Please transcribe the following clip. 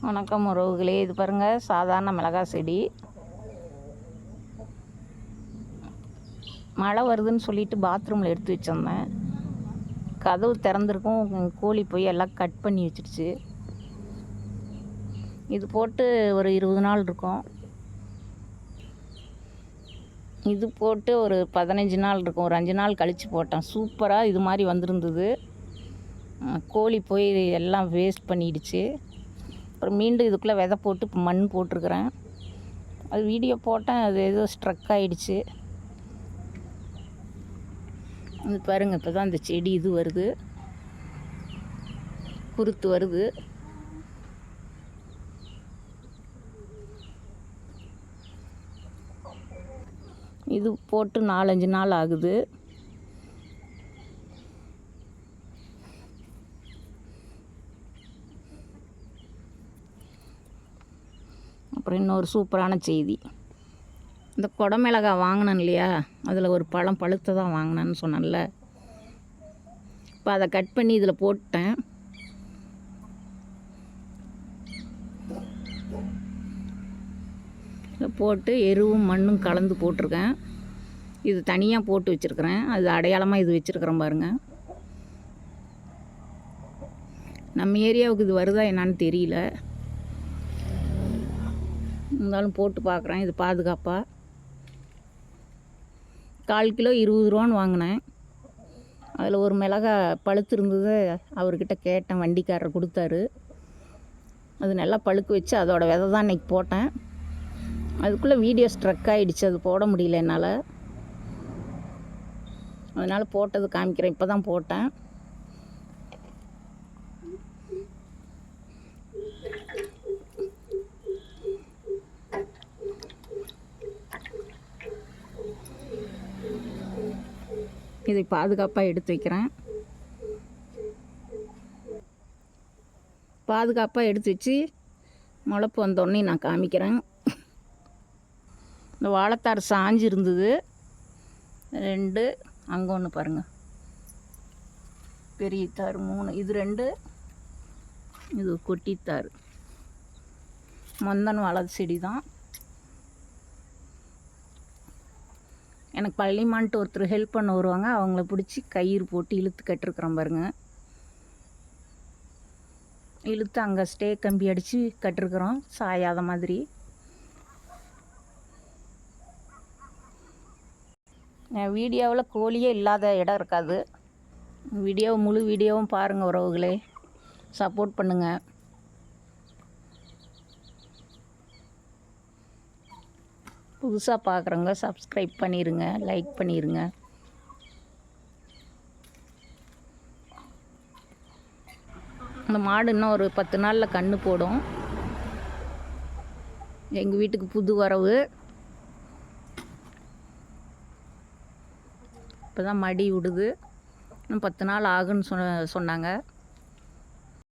வணக்கம் உறவுகளே. இது பாருங்கள் சாதாரண மிளகாய் செடி. மழை வருதுன்னு சொல்லிட்டு பாத்ரூமில் எடுத்து வச்சிருந்தேன். கதவு திறந்திருக்கும் கோழி போய் எல்லாம் கட் பண்ணி வச்சிருச்சு. இது போட்டு ஒரு இருபது நாள் இருக்கும். இது போட்டு ஒரு பதினஞ்சு நாள் இருக்கும். ஒரு அஞ்சு நாள் கழித்து போட்டேன். சூப்பராக இது மாதிரி வந்திருந்தது. கோழி போய் எல்லாம் வேஸ்ட் பண்ணிடுச்சு. அப்புறம் மீண்டும் இதுக்குள்ளே விதை போட்டு இப்போ மண் போட்டிருக்கிறேன். அது வீடியோ போட்டேன் அது ஏதோ ஸ்ட்ரக் ஆகிடுச்சு அது பாருங்க இப்போ தான் அந்த செடி இது வருது. குருத்து வருது. இது போட்டு நாலஞ்சு நாள் ஆகுது. அப்புறம் இன்னொரு சூப்பரான செய்தி. இந்த குடமிளகா வாங்கினேன் இல்லையா? அதில் ஒரு பழம் பழுத்து தான் வாங்கினேன்னு சொன்னேன்ல. இப்போ அதை கட் பண்ணி இதில் போட்டேன். இதில் போட்டு எருவும் மண்ணும் கலந்து போட்டிருக்கேன். இது தனியாக போட்டு வச்சுருக்கிறேன். அது அடையாளமாக இது வச்சுருக்கிறேன் பாருங்கள் நம்ம ஏரியாவுக்கு இது வருதா என்னான்னு தெரியல. இருந்தாலும் போட்டு பார்க்குறேன். இது பாதுகாப்பாக கால் கிலோ இருபது ரூபான்னு வாங்கினேன். அதில் ஒரு மிளகா பழுத்து இருந்தது. அவர்கிட்ட கேட்டேன். வண்டிக்காரர் கொடுத்தாரு. அது நல்லா பழுக்க வச்சு அதோட விதை தான் இன்றைக்கி போட்டேன். அதுக்குள்ளே வீடியோ ஸ்ட்ரக் ஆகிடுச்சு அது போட முடியல என்னால். அதனால் போட்டது காமிக்கிறேன். இப்போ தான் போட்டேன். இதை பாதுகாப்பாக எடுத்து வைக்கிறேன். பாதுகாப்பாக எடுத்து வச்சு முளப்பு வந்தோடனே நான் காமிக்கிறேன். இந்த வாழைத்தார் சாஞ்சு இருந்தது. ரெண்டு அங்கே ஒன்று பாருங்கள் பெரிய தார் மூணு இது ரெண்டு இது கொட்டித்தார் மந்தன் வாழை செடி தான் எனக்கு பள்ளிமான்ட்டு ஒருத்தர் ஹெல்ப் பண்ண வருவாங்க. அவங்கள பிடிச்சி கயிறு போட்டு இழுத்து கட்டிருக்கிறேன் பாருங்க. இழுத்து அங்கே ஸ்டே கம்பி அடித்து கட்டிருக்குறோம். சாயாத மாதிரி. வீடியோவில் கோழியே இல்லாத இடம் இருக்காது. வீடியோ முழு வீடியோவும் பாருங்கள் உறவுகளே. சப்போர்ட் பண்ணுங்கள் புதுசாக பார்க்குறவங்க சப்ஸ்கிரைப் பண்ணிடுங்க லைக் பண்ணிடுங்க இந்த மாடு இன்னும் ஒரு பத்து நாளில் கன்று போடும். எங்கள் வீட்டுக்கு புது வரவு. இப்போ தான் மடி விடுது. இன்னும் பத்து நாள் ஆகுன்னு சொன்ன சொன்னாங்க.